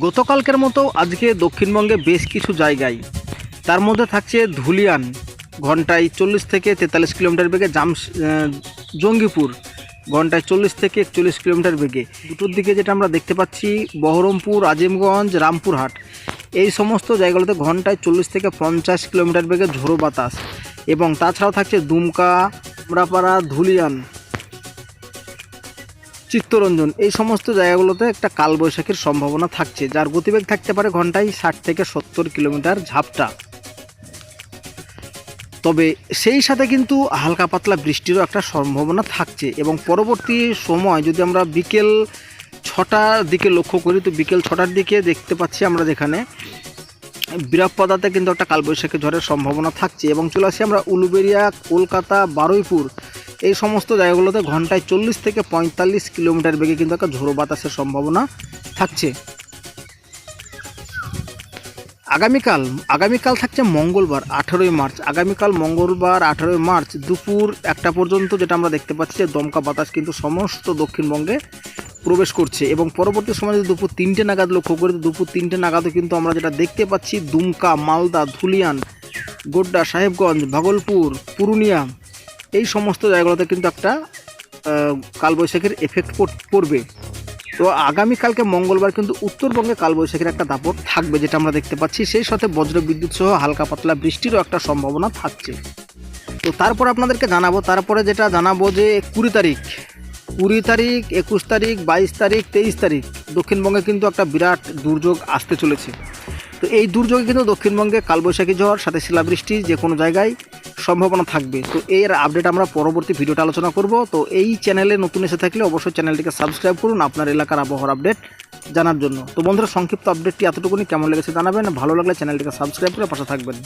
গতকালকের মতো আজকে দক্ষিণবঙ্গে বেশ কিছু জায়গায়। তার মধ্যে থাকছে ধুলিয়ান ঘন্টায় চল্লিশ থেকে তেতাল্লিশ কিলোমিটার বেগে আহ, জঙ্গিপুর ঘন্টায় চল্লিশ থেকে একচল্লিশ কিলোমিটার বেগে। দুটোর দিকে যেটা আমরা দেখতে পাচ্ছি বহরমপুর আজিমগঞ্জ রামপুরহাট। এই সমস্ত জায়গাগুলোতে ঘন্টায় চল্লিশ থেকে পঞ্চাশ কিলোমিটার বেগে ঝোড়ো বাতাস। এবং তাছাড়াও থাকছে দুমকা আমরাপাড়া ধুলিয়ান। চিত্তরঞ্জন, এই সমস্ত জায়গাগুলোতে একটা কালবৈশাখীর সম্ভাবনা থাকছে, যার গতিবেগ থাকতে পারে ঘন্টায় ষাট থেকে সত্তর কিলোমিটার ঝাপটা। তবে সেই সাথে কিন্তু হালকা পাতলা বৃষ্টিরও একটা সম্ভাবনা থাকছে এবং পরবর্তী সময় যদি আমরা বিকেল ছটার দিকে লক্ষ্য করি, তো বিকেল ছটার দিকে দেখতে পাচ্ছি আমরা যেখানে বিরাটপাদাতে কিন্তু একটা কালবৈশাখী ঝড়ের সম্ভাবনা থাকছে এবং চলে আসি আমরা উলুবেরিয়া, কলকাতা, বারুইপুর। এই সমস্ত জায়গাগুলোতে ঘন্টায় চল্লিশ থেকে পঁয়তাল্লিশ কিলোমিটার বেগে কিন্তু একটা ঝোড়ো বাতাসের সম্ভাবনা থাকছে। আগামীকাল আগামীকাল থাকছে মঙ্গলবার, আঠেরোই মার্চ। আগামীকাল মঙ্গলবার, আঠেরোই মার্চ দুপুর একটা পর্যন্ত যেটা আমরা দেখতে পাচ্ছি যে দমকা বাতাস কিন্তু সমস্ত দক্ষিণবঙ্গে প্রবেশ করছে এবং পরবর্তী সময় যদি দুপুর তিনটে নাগাদ লক্ষ্য করি দুপুর তিনটে নাগাদও কিন্তু আমরা যেটা দেখতে পাচ্ছি, দুমকা, মালদা, ধুলিয়ান, গোড্ডা, সাহেবগঞ্জ, ভাগলপুর, পুরুলিয়া এই সমস্ত জায়গাগুলোতে কিন্তু একটা কালবৈশাখীর এফেক্ট পড়বে। তো আগামীকালকে মঙ্গলবার কিন্তু উত্তরবঙ্গে কালবৈশাখীর একটা দাপট থাকবে, যেটা আমরা দেখতে পাচ্ছি। সেই সাথে বজ্র বিদ্যুৎ সহ হালকা পাতলা বৃষ্টিরও একটা সম্ভাবনা থাকছে। তো তারপর আপনাদেরকে জানাব, তারপরে যেটা জানাব যে কুড়ি তারিখ কুড়ি তারিখ, একুশ তারিখ, বাইশ তারিখ, তেইশ তারিখ দক্ষিণবঙ্গে কিন্তু একটা বিরাট দুর্যোগ আসতে চলেছে। তো এই দুর্যোগে কিন্তু দক্ষিণবঙ্গে কালবৈশাখী ঝড়, সাথে শিলাবৃষ্টি যে কোনো জায়গায় সম্ভাবনা থাকবে। তো এর আপডেট আমরা পরবর্তী ভিডিওটা আলোচনা করব। তো এই চ্যানেলে নতুন এসে থাকলে অবশ্যই চ্যানেলটিকে সাবস্ক্রাইব করুন আপনার এলাকার আবহাওয়ার আপডেট জানার জন্য। তো বন্ধুরা, সংক্ষিপ্ত আপডেটটি এতটুকুনি। কেমন লেগেছে জানাবেন। ভালো লাগলে চ্যানেলটিকে সাবস্ক্রাইব করে পাশে থাকবেন।